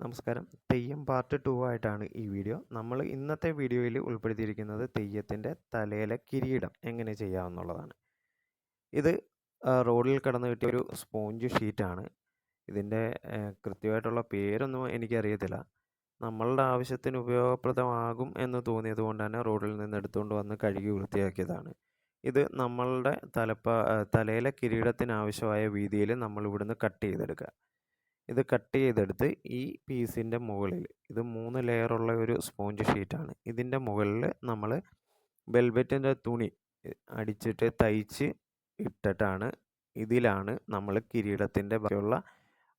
നമസ്കാരം. Theyyam part two ആയിട്ടാണ് ഈ വീഡിയോ നമ്മൾ ഇന്നത്തെ വീഡിയോയിൽ ഉൾപ്പെടുത്തിയിരിക്കുന്നത് തെയ്യത്തിന്റെ തലയിലെ കിരീടം എങ്ങനെ ചെയ്യാമെന്നുള്ളതാണ് ഇത് റോഡിൽ കടന്നു കിട്ടിയ ഒരു സ്പോഞ്ച് ഷീറ്റാണ് ഇതിന്റെ കൃത്യമായിട്ടുള്ള പേരൊന്നും എനിക്കറിയത്തില്ല. നമ്മളുടെ ആവശ്യത്തിന് ഉപയോഗപ്രദമാകും എന്ന് തോന്നിയത് കൊണ്ട് തന്നെ റോഡിൽ നിന്ന് എടുത്തുകൊണ്ട് വന്ന് കഴുകി വൃത്തിയാക്കിയതാണ്. ഇത് നമ്മളുടെ തലപ്പ തലയിലെ കിരീടത്തിന് ആവശ്യമായ വീതിയിൽ നമ്മൾ ഇവിടുന്ന് കട്ട് ചെയ്തെടുക്കുക. ഇത് കട്ട് ചെയ്തെടുത്ത് ഈ പീസിന്റെ മുകളിൽ ഇത് മൂന്ന് ലെയറുള്ള ഒരു സ്പോഞ്ച് ഷീറ്റാണ്. ഇതിന്റെ മുകളിൽ നമ്മൾ വെൽവെറ്റിന്റെ തുണി അടിച്ചിട്ട് തയ്ച്ച് ഇട്ടിട്ടാണ് ഇതിലാണ് നമ്മൾ കിരീടത്തിന്റെ ബാക്കിയുള്ള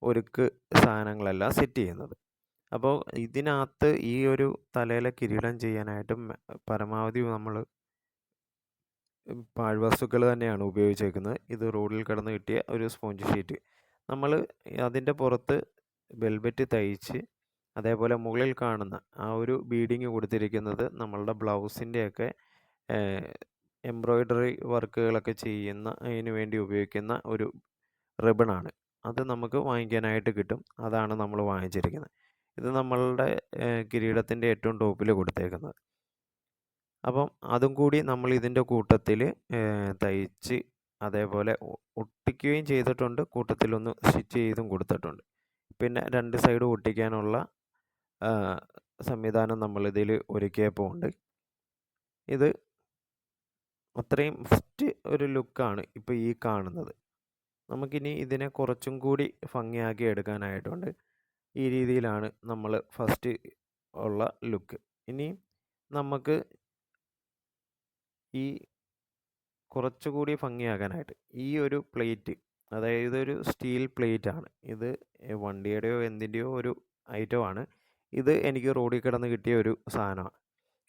ഒരുക്ക് സാധനങ്ങളെല്ലാം സെറ്റ് ചെയ്യുന്നത്. അപ്പോൾ ഇതിനകത്ത് ഈ ഒരു തലയിലെ കിരീടം ചെയ്യാനായിട്ട് പരമാവധി നമ്മൾ പാഴ്വസ്തുക്കൾ തന്നെയാണ് ഉപയോഗിച്ചേക്കുന്നത്. ഇത് റോഡിൽ കിടന്ന് കിട്ടിയ ഒരു സ്പോഞ്ച് ഷീറ്റ്. നമ്മൾ അതിന്റെ പുറത്ത് വെൽവെറ്റ് തയ്ച്ച് അതേപോലെ മുകളിൽ കാണുന്ന ആ ഒരു ബീഡിങ് കൊടുത്തിരിക്കുന്നത് നമ്മളുടെ ബ്ലൗസിന്റെയൊക്കെ എംബ്രോയ്ഡറി വർക്കുകളൊക്കെ ചെയ്യുന്ന അതിന് വേണ്ടി ഉപയോഗിക്കുന്ന ഒരു റിബണാണ്. അത് നമുക്ക് വാങ്ങിക്കാനായിട്ട് കിട്ടും. അതാണ് നമ്മൾ വാങ്ങിച്ചിരിക്കുന്നത്. ഇത് നമ്മളുടെ കിരീടത്തിന്റെ ഏറ്റവും ടോപ്പിൽ കൊടുത്തേക്കുന്നത്. അപ്പം അതും കൂടി നമ്മൾ ഇതിന്റെ കൂട്ടത്തിൽ തയ്ച്ച് അതേപോലെ ഒട്ടിക്കുകയും ചെയ്തിട്ടുണ്ട്. കൂട്ടത്തിലൊന്ന് സ്റ്റിച്ച് ചെയ്തും കൊടുത്തിട്ടുണ്ട്. പിന്നെ രണ്ട് സൈഡും ഒട്ടിക്കാനുള്ള സംവിധാനം നമ്മളിതിൽ ഒരുക്കിയപ്പോൾ ഉണ്ട് ഇത് അത്രയും ഫസ്റ്റ് ഒരു ലുക്കാണ് ഇപ്പോൾ ഈ കാണുന്നത്. നമുക്കിനി ഇതിനെ കുറച്ചും കൂടി ഭംഗിയാക്കി എടുക്കാനായിട്ടുണ്ട്. ഈ രീതിയിലാണ് നമ്മൾ ഫസ്റ്റ് ഉള്ള ലുക്ക് ഇനി നമുക്ക് ഈ കുറച്ചുകൂടി ഭംഗിയാക്കാനായിട്ട് ഈ ഒരു പ്ലേറ്റ് അതായത് ഒരു സ്റ്റീൽ പ്ലേറ്റ് ആണ് ഇത് വണ്ടിയുടെയോ എന്തിന്റെയോ ഒരു ഐറ്റമാണ്. ഇത് എനിക്ക് റോഡിൽ കിടന്ന് കിട്ടിയ ഒരു സാധനമാണ്.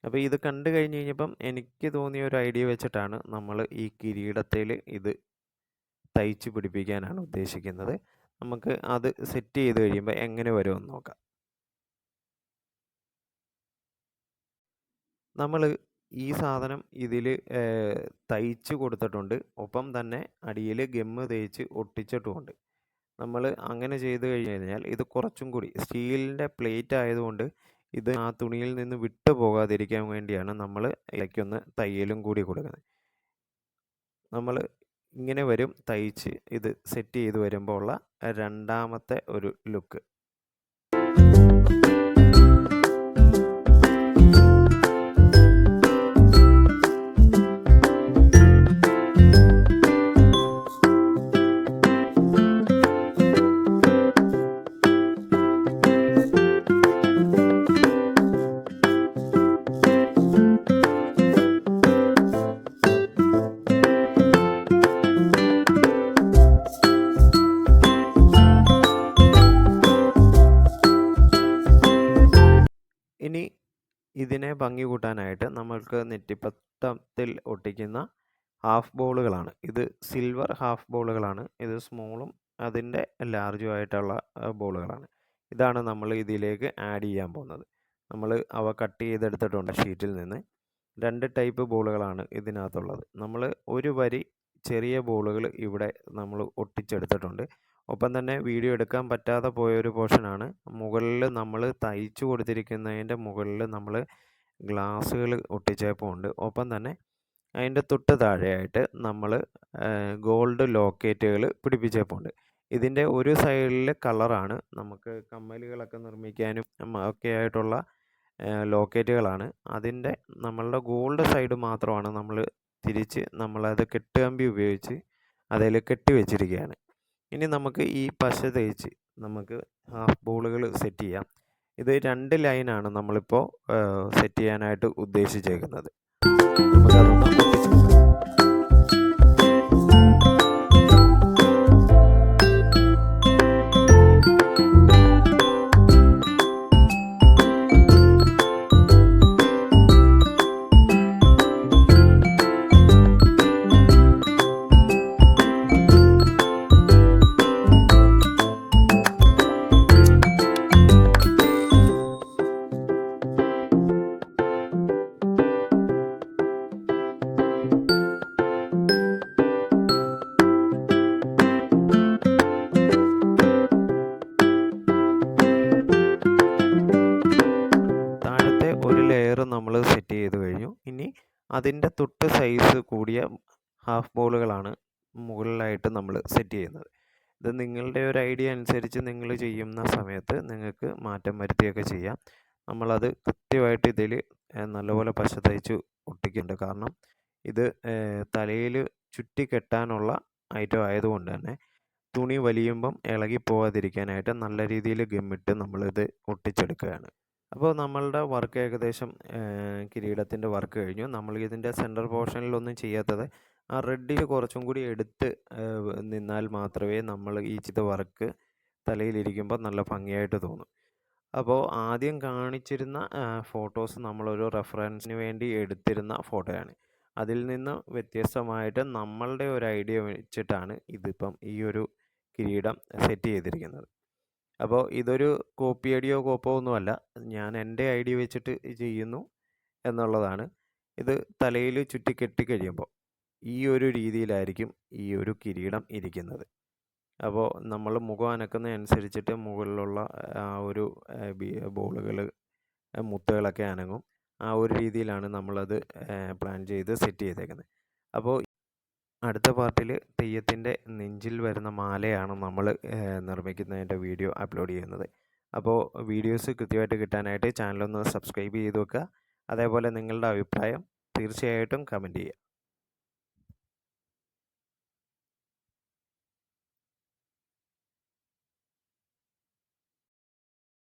അപ്പോൾ ഇത് കണ്ടു കഴിഞ്ഞ് കഴിഞ്ഞപ്പം എനിക്ക് തോന്നിയ ഒരു ഐഡിയ വെച്ചിട്ടാണ് നമ്മൾ ഈ കിരീടത്തിൽ ഇത് തയ്ച്ച് പിടിപ്പിക്കാനാണ് ഉദ്ദേശിക്കുന്നത്. നമുക്ക് അത് സെറ്റ് ചെയ്ത് കഴിയുമ്പോൾ എങ്ങനെ വരുമെന്ന് നോക്കാം. നമ്മൾ ഈ സാധനം ഇതിൽ തയ്ച്ച് കൊടുത്തിട്ടുണ്ട്. ഒപ്പം തന്നെ അടിയിൽ ഗമ്മ് തേച്ച് ഒട്ടിച്ചിട്ടുമുണ്ട്. നമ്മൾ അങ്ങനെ ചെയ്ത് കഴിഞ്ഞ് കഴിഞ്ഞാൽ ഇത് കുറച്ചും കൂടി സ്റ്റീലിന്റെ പ്ലേറ്റ് ആയതുകൊണ്ട് ഇത് ആ തുണിയിൽ നിന്ന് വിട്ടു പോകാതിരിക്കാൻ വേണ്ടിയാണ് നമ്മൾ ഇടയ്ക്കൊന്ന് തയ്യലും കൂടി കൊടുക്കുന്നത്. നമ്മൾ ഇങ്ങനെ വരും തയ്ച്ച് ഇത് സെറ്റ് ചെയ്ത് വരുമ്പോൾ ഉള്ള രണ്ടാമത്തെ ഒരു ലുക്ക്. ഇതിനെ ഭംഗി കൂട്ടാനായിട്ട് നമ്മൾക്ക് നെറ്റിപ്പത്തത്തിൽ ഒട്ടിക്കുന്ന ഹാഫ് ബോളുകളാണ്. ഇത് സിൽവർ ഹാഫ് ബോളുകളാണ്. ഇത് സ്മോളും അതിന്റെ ലാർജും ആയിട്ടുള്ള ബോളുകളാണ്. ഇതാണ് നമ്മൾ ഇതിലേക്ക് ആഡ് ചെയ്യാൻ പോകുന്നത്. നമ്മൾ അവ കട്ട് ചെയ്തെടുത്തിട്ടുണ്ട് ഷീറ്റിൽ നിന്ന്. രണ്ട് ടൈപ്പ് ബോളുകളാണ് ഇതിനകത്തുള്ളത്. നമ്മൾ ഒരു വരി ചെറിയ ബോളുകൾ ഇവിടെ നമ്മൾ ഒട്ടിച്ചെടുത്തിട്ടുണ്ട്. ഒപ്പം തന്നെ വീഡിയോ എടുക്കാൻ പറ്റാതെ പോയൊരു പോർഷനാണ്. മുകളിൽ നമ്മൾ തയ്ച്ചു കൊടുത്തിരിക്കുന്നതിന്റെ മുകളിൽ നമ്മൾ ഗ്ലാസ്സുകൾ ഒട്ടിച്ചപ്പോൾ ഉണ്ട് ഒപ്പം തന്നെ അതിന്റെ തൊട്ട് താഴെയായിട്ട് നമ്മൾ ഗോൾഡ് ലോക്കേറ്റുകൾ പിടിപ്പിച്ചപ്പോൾ ഉണ്ട് ഇതിന്റെ ഒരു സൈഡിൽ കളറാണ് നമുക്ക് കമ്മലുകളൊക്കെ നിർമ്മിക്കാനും ഒക്കെ ആയിട്ടുള്ള ലോക്കേറ്റുകളാണ്. അതിന്റെ നമ്മളുടെ ഗോൾഡ് സൈഡ് മാത്രമാണ് നമ്മൾ തിരിച്ച് നമ്മളത് കെട്ടുകമ്പി ഉപയോഗിച്ച് അതിൽ കെട്ടി വെച്ചിരിക്കുകയാണ്. ഇനി നമുക്ക് ഈ പശ തേച്ച് നമുക്ക് ഹാഫ് ബോളുകൾ സെറ്റ് ചെയ്യാം. ഇത് രണ്ട് ലൈനാണ് നമ്മളിപ്പോൾ സെറ്റ് ചെയ്യാനായിട്ട് ഉദ്ദേശിച്ചേക്കുന്നത്. നമുക്കതൊന്ന് സെറ്റ് ചെയ്ത് കഴിഞ്ഞു. ഇനി അതിന്റെ തൊട്ട് സൈസ് കൂടിയ ഹാഫ് ബോളുകളാണ് മുകളിലായിട്ട് നമ്മൾ സെറ്റ് ചെയ്യുന്നത്. ഇത് നിങ്ങളുടെ ഒരു ഐഡിയ അനുസരിച്ച് നിങ്ങൾ ചെയ്യുന്ന സമയത്ത് നിങ്ങൾക്ക് മാറ്റം വരുത്തിയൊക്കെ ചെയ്യാം. നമ്മളത് കൃത്യമായിട്ട് ഇതിൽ നല്ലപോലെ പശ തയ്ച്ച് ഒട്ടിക്കുന്നുണ്ട്. കാരണം ഇത് തലയിൽ ചുറ്റി കെട്ടാനുള്ള ഐറ്റം ആയതുകൊണ്ട് തന്നെ തുണി വലിയുമ്പം ഇളകി പോകാതിരിക്കാനായിട്ട് നല്ല രീതിയിൽ ഗമ്മിട്ട് നമ്മളിത് ഒട്ടിച്ചെടുക്കുകയാണ്. അപ്പോൾ നമ്മളുടെ വർക്ക് ഏകദേശം കിരീടത്തിന്റെ വർക്ക് കഴിഞ്ഞു. നമ്മൾ ഇതിന്റെ സെന്റർ പോർഷനിലൊന്നും ചെയ്യാത്തത് ആ റെഡിൽ കുറച്ചും കൂടി എടുത്ത് നിന്നാൽ മാത്രമേ നമ്മൾ ഈ ചിത വർക്ക് തലയിലിരിക്കുമ്പോൾ നല്ല ഭംഗിയായിട്ട് തോന്നും. അപ്പോൾ ആദ്യം കാണിച്ചിരുന്ന ഫോട്ടോസ് നമ്മളൊരു റെഫറൻസിന് വേണ്ടി എടുത്തിരുന്ന ഫോട്ടോയാണ് അതിൽ നിന്ന് വ്യത്യസ്തമായിട്ട് നമ്മളുടെ ഒരു ഐഡിയ വെച്ചിട്ടാണ് ഇതിപ്പം ഈ ഒരു കിരീടം സെറ്റ് ചെയ്തിരിക്കുന്നത്. അപ്പോൾ ഇതൊരു കോപ്പി ഐഡിയോ കോപ്പോ ഒന്നുമല്ല. ഞാൻ എന്റെ ഐഡിയ വെച്ചിട്ട് ചെയ്യുന്നു എന്നുള്ളതാണ്. ഇത് തലയിൽ ചുറ്റി കെട്ടി കഴിയുമ്പോൾ ഈ ഒരു രീതിയിലായിരിക്കും ഈ ഒരു കിരീടം ഇരിക്കുന്നത്. അപ്പോൾ നമ്മൾ മുഖം അനക്കുന്ന അനുസരിച്ചിട്ട് മുകളിലുള്ള ആ ഒരു ബോളുകൾ മുത്തുകളൊക്കെ അനങ്ങും. ആ ഒരു രീതിയിലാണ് നമ്മളത് പ്ലാൻ ചെയ്ത് സെറ്റ് ചെയ്തേക്കുന്നത്. അപ്പോൾ അടുത്ത പാർട്ടിൽ തെയ്യത്തിന്റെ നെഞ്ചിൽ വരുന്ന മാലയാണ് നമ്മൾ നിർമ്മിക്കുന്നതിന്റെ വീഡിയോ അപ്ലോഡ് ചെയ്യുന്നത്. അപ്പോൾ വീഡിയോസ് കൃത്യമായിട്ട് കിട്ടാനായിട്ട് ചാനലൊന്ന് സബ്സ്ക്രൈബ് ചെയ്ത് വെക്കുക. അതേപോലെ നിങ്ങളുടെ അഭിപ്രായം തീർച്ചയായിട്ടും കമന്റ് ചെയ്യുക.